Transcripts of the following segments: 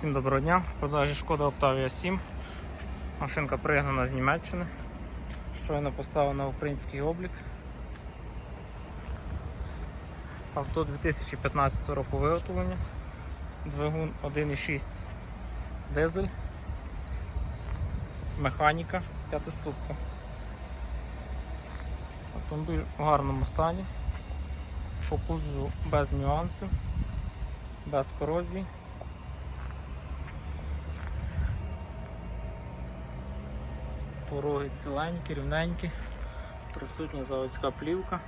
Всім доброго дня. В продажі шкода Octavia 7. Машинка пригнана з Німеччини. Щойно поставлена на український облік. Авто 2015 року виготовлення. Двигун 1,6 дизель. Механіка, п'ятиступка. Автомобіль у гарному стані. По кузову без нюансів, без корозії. Пороги ціленькі, рівненькі, присутня заводська плівка.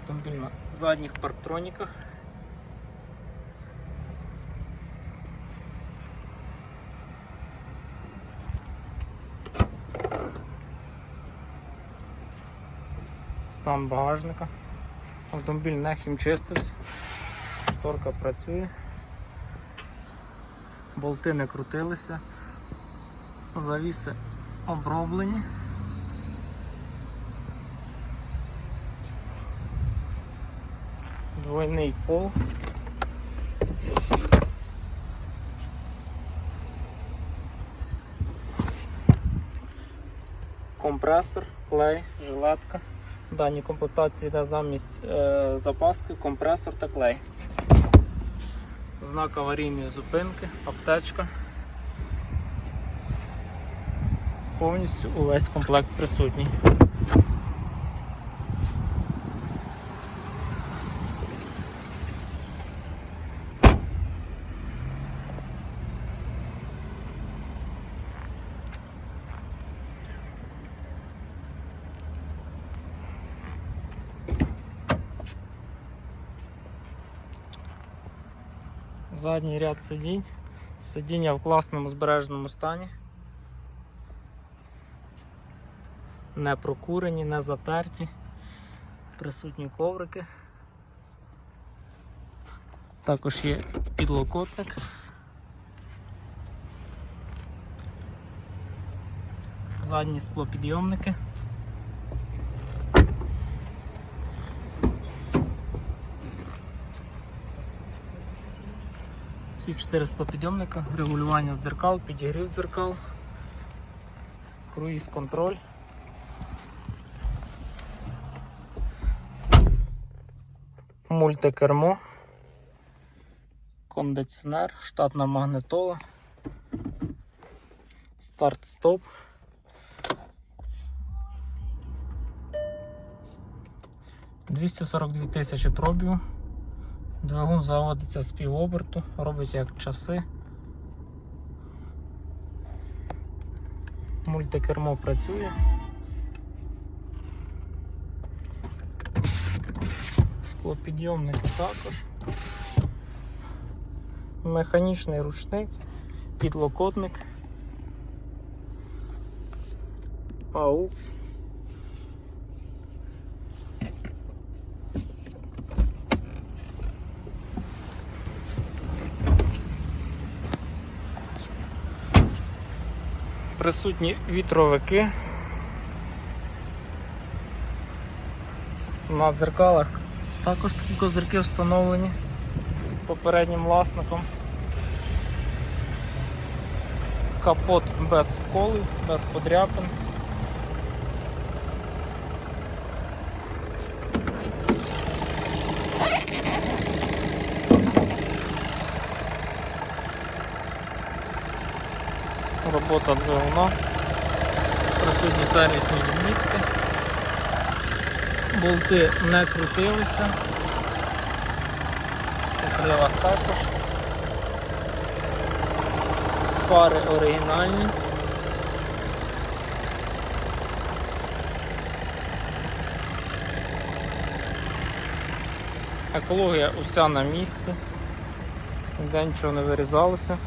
Автомобіль на задніх парктроніках. Стан багажника. Автомобіль не хімчистився, шторка працює, болти не крутилися, завіси оброблені. Двойний пол. Компресор, клей, жилетка. Даній комплектації йде замість е, запаски, компресор та клей. Знак аварійної зупинки, аптечка. Повністю увесь комплект присутній. Задній ряд сидінь. Сидіння в класному збереженому стані. Не прокурені, не затерті. Присутні коврики. Також є підлокотник. Задні склопідйомники. Всі 4 склопідйомника, регулювання дзеркал, підігрів дзеркал, круїз контроль. Мультикермо, кондиціонер, штатна магнитола, старт-стоп. Двісті сорок дві тисячі пробів. Двигун заводиться з півоберту, робить як часи. Мультикермо працює. Склопідйомники також. Механічний ручник, підлокотник. AUX. Присутні вітровики. На дзеркалах також такі козирки встановлені попереднім власником. Капот без сколів, без подряпин. Робота двигуна, присутні сервісні відмітки, болти не крутилися, по крилах також, фари оригінальні. Екологія уся на місці, ніде нічого не вирізалося.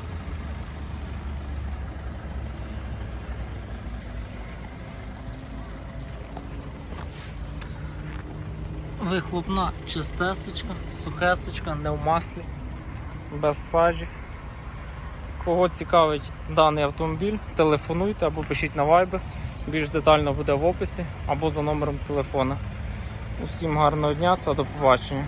Вихлопна чистесечка, сухесечка, не в маслі, без сажі. Кого цікавить даний автомобіль, телефонуйте або пишіть на Viber Більш детально буде в описі або за номером телефона. Усім гарного дня та до побачення.